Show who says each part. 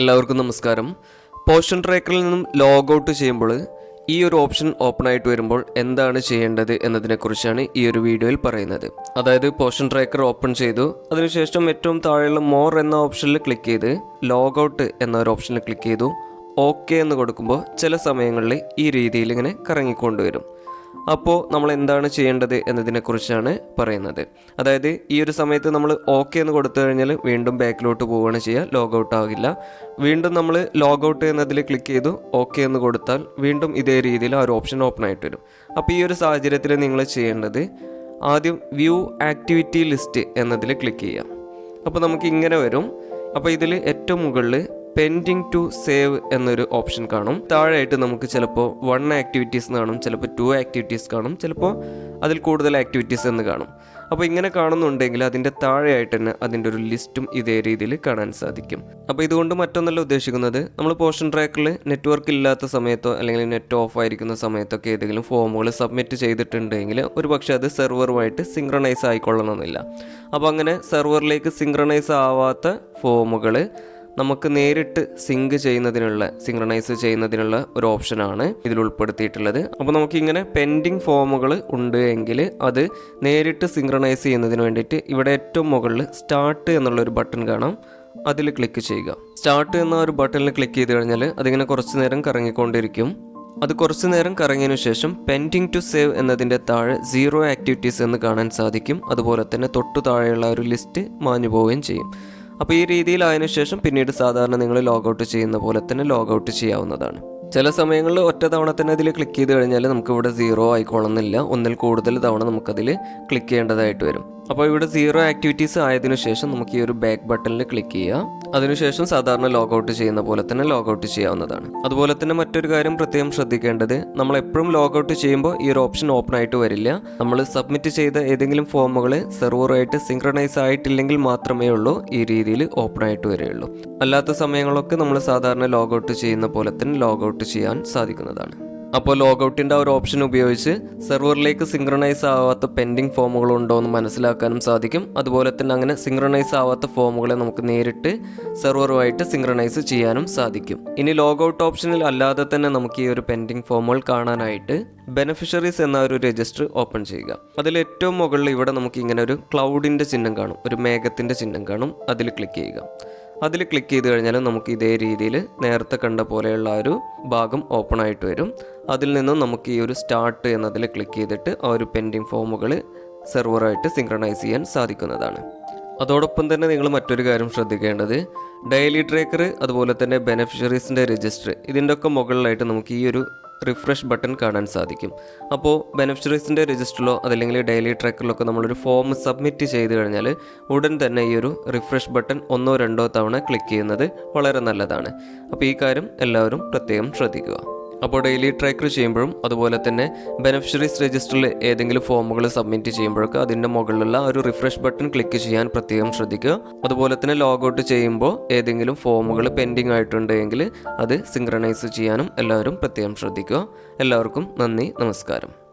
Speaker 1: എല്ലാവർക്കും നമസ്കാരം. പോഷൻ ട്രാക്കറിൽ നിന്നും ലോഗ് ഔട്ട് ചെയ്യുമ്പോൾ ഈ ഒരു ഓപ്ഷൻ ഓപ്പൺ ആയിട്ട് വരുമ്പോൾ എന്താണ് ചെയ്യേണ്ടത് എന്നതിനെക്കുറിച്ചാണ് ഈ ഒരു വീഡിയോയിൽ പറയുന്നത്. അതായത് പോഷൻ ട്രാക്കർ ഓപ്പൺ ചെയ്തു. അതിനുശേഷം ഏറ്റവും താഴെയുള്ള മോർ എന്ന ഓപ്ഷനിൽ ക്ലിക്ക് ചെയ്ത് ലോഗ് ഔട്ട് എന്ന ഒരു ഓപ്ഷനിൽ ക്ലിക്ക് ചെയ്തു. ഓക്കെ എന്ന് കൊടുക്കുമ്പോൾ ചില സമയങ്ങളിൽ ഈ രീതിയിൽ ഇങ്ങനെ കറങ്ങിക്കൊണ്ടുവരും. അപ്പോൾ നമ്മൾ എന്താണ് ചെയ്യേണ്ടത് എന്നതിനെക്കുറിച്ചാണ് പറയുന്നത്. അതായത് ഈ ഒരു സമയത്ത് നമ്മൾ ഓക്കെ എന്ന് കൊടുത്തു കഴിഞ്ഞാൽ വീണ്ടും ബാക്കിലോട്ട് പോവുകയാണ് ചെയ്യുക. ലോഗ് ഔട്ട് ആകില്ല. വീണ്ടും നമ്മൾ ലോഗ് ഔട്ട് എന്നതിൽ ക്ലിക്ക് ചെയ്തു ഓക്കെ എന്ന് കൊടുത്താൽ വീണ്ടും ഇതേ രീതിയിൽ ആ ഒരു ഓപ്ഷൻ ഓപ്പൺ ആയിട്ട് വരും. അപ്പോൾ ഈ ഒരു സാഹചര്യത്തിൽ നിങ്ങൾ ചെയ്യേണ്ടത് ആദ്യം വ്യൂ ആക്ടിവിറ്റി ലിസ്റ്റ് എന്നതിൽ ക്ലിക്ക് ചെയ്യുക. അപ്പോൾ നമുക്ക് ഇങ്ങനെ വരും. അപ്പോൾ ഇതിൽ ഏറ്റവും മുകളിൽ പെൻഡിങ് ടു സേവ് എന്നൊരു ഓപ്ഷൻ കാണും. താഴെയായിട്ട് നമുക്ക് ചിലപ്പോൾ വൺ ആക്ടിവിറ്റീസ് കാണും ചിലപ്പോൾ ടു ആക്ടിവിറ്റീസ് കാണും ചിലപ്പോൾ അതിൽ കൂടുതൽ ആക്ടിവിറ്റീസ് എന്ന് കാണും. അപ്പോൾ ഇങ്ങനെ കാണുന്നുണ്ടെങ്കിൽ അതിന്റെ താഴെയായിട്ട് തന്നെ അതിന്റെ ഒരു ലിസ്റ്റും ഇതേ രീതിയിൽ കാണാൻ സാധിക്കും. അപ്പോൾ ഇതുകൊണ്ട് മറ്റൊന്നല്ല ഉദ്ദേശിക്കുന്നത് നമ്മൾ പോഷൻ ട്രാക്കിൽ നെറ്റ്വർക്ക് ഇല്ലാത്ത സമയത്തോ അല്ലെങ്കിൽ നെറ്റ് ഓഫ് ആയിരിക്കുന്ന സമയത്തൊക്കെ ഏതെങ്കിലും ഫോമുകൾ സബ്മിറ്റ് ചെയ്തിട്ടുണ്ടെങ്കിൽ ഒരു പക്ഷേ അത് സെർവറുമായിട്ട് സിങ്ക്രണൈസ് ആയിക്കൊള്ളണമെന്നില്ല. അപ്പോൾ അങ്ങനെ സെർവറിലേക്ക് സിങ്ക്രണൈസ് ആവാത്ത ഫോമുകൾ നമുക്ക് നേരിട്ട് സിങ്ക് ചെയ്യുന്നതിനുള്ള സിങ്ക്രണൈസ് ചെയ്യുന്നതിനുള്ള ഒരു ഓപ്ഷനാണ് ഇതിൽ ഉൾപ്പെടുത്തിയിട്ടുള്ളത്. അപ്പോൾ നമുക്കിങ്ങനെ പെൻഡിങ് ഫോമുകൾ ഉണ്ട് എങ്കിൽ അത് നേരിട്ട് സിങ്ക്രണൈസ് ചെയ്യുന്നതിന് വേണ്ടിയിട്ട് ഇവിടെ ഏറ്റവും മുകളിൽ സ്റ്റാർട്ട് എന്നുള്ളൊരു ബട്ടൺ കാണാം. അതിൽ ക്ലിക്ക് ചെയ്യുക. സ്റ്റാർട്ട് എന്ന ഒരു ബട്ടണിൽ ക്ലിക്ക് ചെയ്ത് കഴിഞ്ഞാൽ അതിങ്ങനെ കുറച്ച് നേരം കറങ്ങിക്കൊണ്ടിരിക്കും. അത് കുറച്ച് നേരം കറങ്ങിയതിനു ശേഷം പെൻഡിങ് ടു സേവ് എന്നതിന്റെ താഴെ സീറോ ആക്ടിവിറ്റീസ് എന്ന് കാണാൻ സാധിക്കും. അതുപോലെ തന്നെ തൊട്ടു താഴെയുള്ള ഒരു ലിസ്റ്റ് മാഞ്ഞു പോവുകയും ചെയ്യും. അപ്പോൾ ഈ രീതിയിലായതിനു ശേഷം പിന്നീട് സാധാരണ നിങ്ങൾ ലോഗൗട്ട് ചെയ്യുന്ന പോലെ തന്നെ ലോഗൗട്ട് ചെയ്യാവുന്നതാണ്. ചില സമയങ്ങളിൽ ഒറ്റ തവണ തന്നെ അതിൽ ക്ലിക്ക് ചെയ്ത് കഴിഞ്ഞാൽ നമുക്കിവിടെ സീറോ ആയിക്കോളുന്നില്ല. ഒന്നിൽ കൂടുതൽ തവണ നമുക്കതിൽ ക്ലിക്ക് ചെയ്യേണ്ടതായിട്ട് വരും. അപ്പോൾ ഇവിടെ സീറോ ആക്ടിവിറ്റീസ് ആയതിനു ശേഷം നമുക്ക് ഈ ഒരു ബാക്ക് ബട്ടണിൽ ക്ലിക്ക് ചെയ്യാം. അതിനുശേഷം സാധാരണ ലോഗൗട്ട് ചെയ്യുന്ന പോലെ തന്നെ ലോഗൗട്ട് ചെയ്യാവുന്നതാണ്. അതുപോലെ തന്നെ മറ്റൊരു കാര്യം പ്രത്യേകം ശ്രദ്ധിക്കേണ്ടത് നമ്മൾ എപ്പോഴും ലോഗൗട്ട് ചെയ്യുമ്പോൾ ഈ ഒരു ഓപ്ഷൻ ഓപ്പൺ ആയിട്ട് വരില്ല. നമ്മൾ സബ്മിറ്റ് ചെയ്ത ഏതെങ്കിലും ഫോമുകൾ സെർവറുമായിട്ട് സിങ്ക്രണൈസ് ആയിട്ടില്ലെങ്കിൽ മാത്രമേ ഉള്ളൂ ഈ രീതിയിൽ ഓപ്പൺ ആയിട്ട് വരികയുള്ളൂ. അല്ലാത്ത സമയങ്ങളൊക്കെ നമ്മൾ സാധാരണ ലോഗൗട്ട് ചെയ്യുന്ന പോലെ തന്നെ ലോഗൗട്ട് ചെയ്യാൻ സാധിക്കുന്നതാണ്. അപ്പോൾ ലോഗൌട്ടിന്റെ ആ ഒരു ഓപ്ഷൻ ഉപയോഗിച്ച് സെർവറിലേക്ക് സിങ്ക്രണൈസ് ആവാത്ത പെൻഡിങ് ഫോമുകൾ ഉണ്ടോ എന്ന് മനസ്സിലാക്കാനും സാധിക്കും. അതുപോലെ തന്നെ അങ്ങനെ സിങ്ക്രണൈസ് ആവാത്ത ഫോമുകളെ നമുക്ക് നേരിട്ട് സെർവറുമായിട്ട് സിങ്ക്രണൈസ് ചെയ്യാനും സാധിക്കും. ഇനി ലോഗൌട്ട് ഓപ്ഷനിൽ അല്ലാതെ തന്നെ നമുക്ക് ഈ ഒരു പെൻഡിങ് ഫോമുകൾ കാണാനായിട്ട് ബെനഫിഷ്യറീസ് എന്ന ഒരു രജിസ്റ്റർ ഓപ്പൺ ചെയ്യുക. അതിൽ ഏറ്റവും മുകളിൽ ഇവിടെ നമുക്ക് ഇങ്ങനെ ഒരു ക്ലൗഡിന്റെ ചിഹ്നം കാണും. ഒരു മേഘത്തിന്റെ ചിഹ്നം കാണും. അതിൽ ക്ലിക്ക് ചെയ്യുക. അതിൽ ക്ലിക്ക് ചെയ്ത് കഴിഞ്ഞാൽ നമുക്ക് ഇതേ രീതിയിൽ നേരത്തെ കണ്ട പോലെയുള്ള ഒരു ഭാഗം ഓപ്പൺ ആയിട്ട് വരും. അതിൽ നിന്നും നമുക്ക് ഈ ഒരു സ്റ്റാർട്ട് എന്നതിൽ ക്ലിക്ക് ചെയ്തിട്ട് ആ ഒരു പെൻഡിങ് ഫോമുകൾ സെർവറായിട്ട് സിങ്ക്രണൈസ് ചെയ്യാൻ സാധിക്കുന്നതാണ്. അതോടൊപ്പം തന്നെ നിങ്ങൾ മറ്റൊരു കാര്യം ശ്രദ്ധിക്കേണ്ടത് ഡെയിലി ട്രേക്കർ അതുപോലെ തന്നെ ബെനഫിഷ്യറീസിന്റെ രജിസ്റ്റർ ഇതിന്റെ ഒക്കെ മുകളിലായിട്ട് നമുക്ക് ഈ ഒരു റിഫ്രഷ് ബട്ടൺ കാണാൻ സാധിക്കും. അപ്പോൾ ബെനിഫിഷ്യറീസിന്റെ രജിസ്റ്ററിലോ അതല്ലെങ്കിൽ ഡെയിലി ട്രാക്കറിലോ ട്രാക്കറിലൊക്കെ നമ്മളൊരു ഫോം സബ്മിറ്റ് ചെയ്ത് കഴിഞ്ഞാൽ ഉടൻ തന്നെ ഈ ഒരു റിഫ്രഷ് ബട്ടൺ ഒന്നോ രണ്ടോ തവണ ക്ലിക്ക് ചെയ്യുന്നത് വളരെ നല്ലതാണ്. അപ്പോൾ ഈ കാര്യം എല്ലാവരും പ്രത്യേകം ശ്രദ്ധിക്കുക. അപ്പോൾ ഡെയിലി ട്രാക്കർ ചെയ്യുമ്പോഴും അതുപോലെ തന്നെ ബെനിഫിഷ്യറീസ് രജിസ്റ്ററിൽ ഏതെങ്കിലും ഫോമുകൾ സബ്മിറ്റ് ചെയ്യുമ്പോഴൊക്കെ അതിന്റെ മുകളിലുള്ള ഒരു റിഫ്രഷ് ബട്ടൺ ക്ലിക്ക് ചെയ്യാൻ പ്രത്യേകം ശ്രദ്ധിക്കുക. അതുപോലെ തന്നെ ലോഗൗട്ട് ചെയ്യുമ്പോൾ ഏതെങ്കിലും ഫോമുകൾ പെൻഡിങ് ആയിട്ടുണ്ടെങ്കിൽ അത് സിങ്ക്രണൈസ് ചെയ്യാനും എല്ലാവരും പ്രത്യേകം ശ്രദ്ധിക്കുക. എല്ലാവർക്കും നന്ദി നമസ്കാരം.